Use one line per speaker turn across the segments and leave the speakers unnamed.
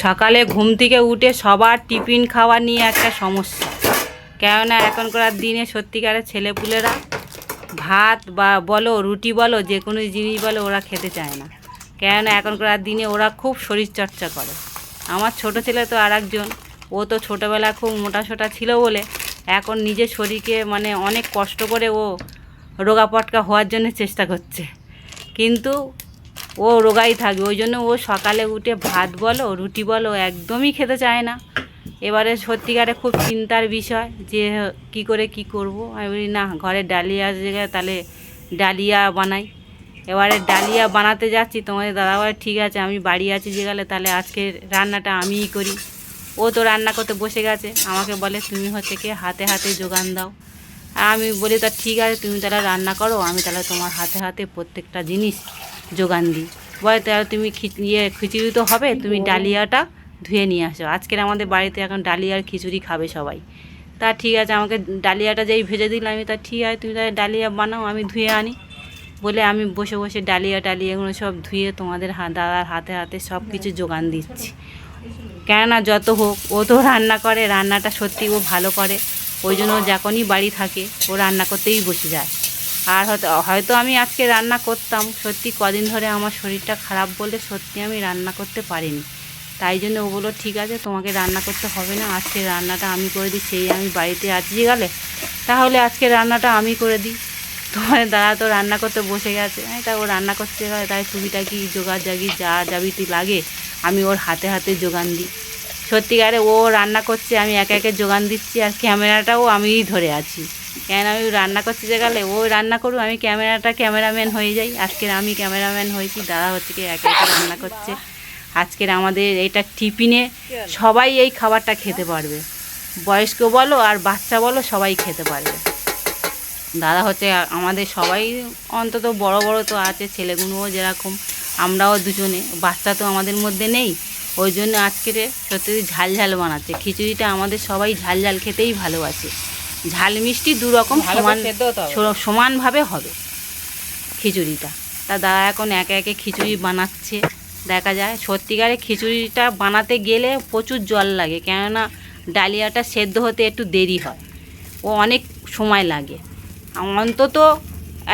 সকালে ঘুম থেকে উঠে সবার টিফিন খাওয়া নিয়ে একটা সমস্যা। কেননা এখনকার দিনে সত্যিকারের ছেলেপুলেরা ভাত বা বলো, রুটি বলো, যে কোনো জিনিস বলো, ওরা খেতে চায় না। কেননা এখনকার দিনে ওরা খুব শরীরচর্চা করে। আমার ছোট ছেলে তো আর একজন ও তো ছোটোবেলা খুব মোটা সোটা ছিল বলে এখন নিজের শরীরকে মানে অনেক কষ্ট করে ও রোগা পটকা হওয়ার জন্য চেষ্টা করছে। কিন্তু ও রোগাই থাকবে, ওই জন্য ও সকালে উঠে ভাত বলো, রুটি বলো একদমই খেতে চায় না। এবারে সত্যিকারে খুব চিন্তার বিষয় যে কি করে কি করব। আমি বলি, না, ঘরে ডালিয়া আছে, তাহলে ডালিয়া বানাই। এবারে ডালিয়া বানাতে যাচ্ছি, তোমাদের দাদাভাই ঠিক আছে, আমি বাড়ি আছি যে গেলে তাহলে আজকে রান্নাটা আমিই করি। ও তো রান্না করতে বসে গেছে, আমাকে বলে, তুমি হচ্ছে কি হাতে হাতে যোগান দাও। আমি বলি, তা ঠিক আছে, তুমি তাহলে রান্না করো, আমি তাহলে তোমার হাতে হাতে প্রত্যেকটা জিনিস যোগান দিই। বলে তাহলে তুমি ইয়ে খিচুড়ি তো হবে, তুমি ডালিয়াটা ধুয়ে নিয়ে আসো। আজকের আমাদের বাড়িতে এখন ডালিয়ার খিচুড়ি খাবে সবাই। তা ঠিক আছে, আমাকে ডালিয়াটা যেই ভেজে দিলে আমি তা ঠিক আছে, তুমি তাহলে ডালিয়া বানাও, আমি ধুয়ে আনি। বলে, আমি বসে বসে ডালিয়া, টালিয়া এগুলো সব ধুয়ে তোমাদের দাদার হাতে হাতে সব কিছু যোগান দিচ্ছি। কেননা যত হোক, ও তো রান্না করে, রান্নাটা সত্যি ও ভালো করে। ওই জন্য যখনই বাড়ি থাকে, ও রান্না করতেই বসে যায়। আর হয়তো হয়তো আমি আজকে রান্না করতাম। সত্যি কদিন ধরে আমার শরীরটা খারাপ বলে সত্যি আমি রান্না করতে পারিনি। তাই জন্য ও বলল, ঠিক আছে, তোমাকে রান্না করতে হবে না। আজকে রান্নাটা আমি করে দিই, সেই আমি বাড়িতে আছি গেলে তাহলে আজকে রান্নাটা আমি করে দিই। তোমার দাদা তো রান্না করতে বসে গেছে। হ্যাঁ তা ও রান্না করতে গেলে তাই টুকিটাকি জোগাড় জাগি, যা যাবিতি লাগে, আমি ওর হাতে হাতে যোগান দিই। সত্যিকারে ও রান্না করছে, আমি একে একে যোগান দিচ্ছি, আর ক্যামেরাটাও আমিই ধরে আছি। কেন আমি রান্না করতে যে গেলে ও রান্না করুক, আমি ক্যামেরাটা ক্যামেরাম্যান হয়ে যাই। আজকের আমি ক্যামেরাম্যান হয়েছি, দাদা হচ্ছে কি একে একে রান্না করছে। আজকের আমাদের এটা টিফিনে সবাই এই খাবারটা খেতে পারবে। বয়স্ক বলো আর বাচ্চা বলো সবাই খেতে পারবে। দাদা হচ্ছে আমাদের সবাই অন্তত বড় বড় তো আছে, ছেলেগুলোও যেরকম, আমরাও দুজনে। বাচ্চা তো আমাদের মধ্যে নেই। ওই জন্য আজকের সত্যি ঝাল ঝাল বানাচ্ছে। খিচুড়িটা আমাদের সবাই ঝাল ঝাল খেতেই ভালোবাসে। ঝাল মিষ্টি দু রকম সমান সমানভাবে হবে খিচুড়িটা। তা দাদা এখন একে একে খিচুড়ি বানাচ্ছে। দেখা যায় সত্যিকারে খিচুড়িটা বানাতে গেলে প্রচুর জল লাগে কেননা ডালিয়াটা সেদ্ধ হতে একটু দেরি হয়। ও অনেক সময় লাগে। অন্তত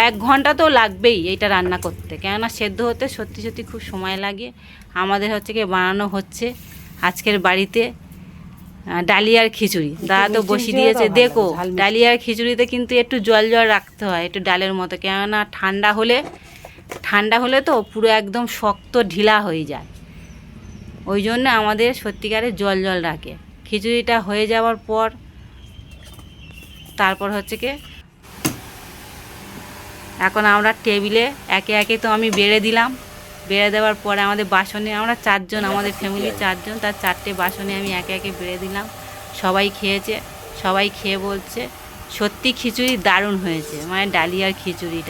এক ঘণ্টা তো লাগবেই এটা রান্না করতে কেননা সেদ্ধ হতে সত্যি সত্যি খুব সময় লাগে। আমাদের হচ্ছে কি বানানো হচ্ছে আজকের বাড়িতে। ডালিয়ার খিচুড়ি। দাদা তো বসিয়ে দিয়েছে দেখো ডালিয়ার খিচুড়িতে কিন্তু একটু জল জল রাখতে হয় একটু ডালের মতো। কেননা ঠান্ডা হলে ঠান্ডা হলে তো পুরো একদম শক্ত ঢিলা হয়ে যায়। ওই জন্য আমাদের সত্যিকারে জল জল রাখে। খিচুড়িটা হয়ে যাওয়ার পর তারপর হচ্ছে কি এখন আমরা টেবিলে একে একে তো আমি বেড়ে দিলাম। বেড়ে দেওয়ার পরে আমাদের বাসনে, আমরা চারজন, আমাদের ফ্যামিলি চারজন, তার চারটে বাসনে আমি একে একে বেড়ে দিলাম। সবাই খেয়েছে, সবাই খেয়ে বলছে, সত্যি খিচুড়ি দারুণ হয়েছে মানে ডালিয়ার খিচুড়িটা।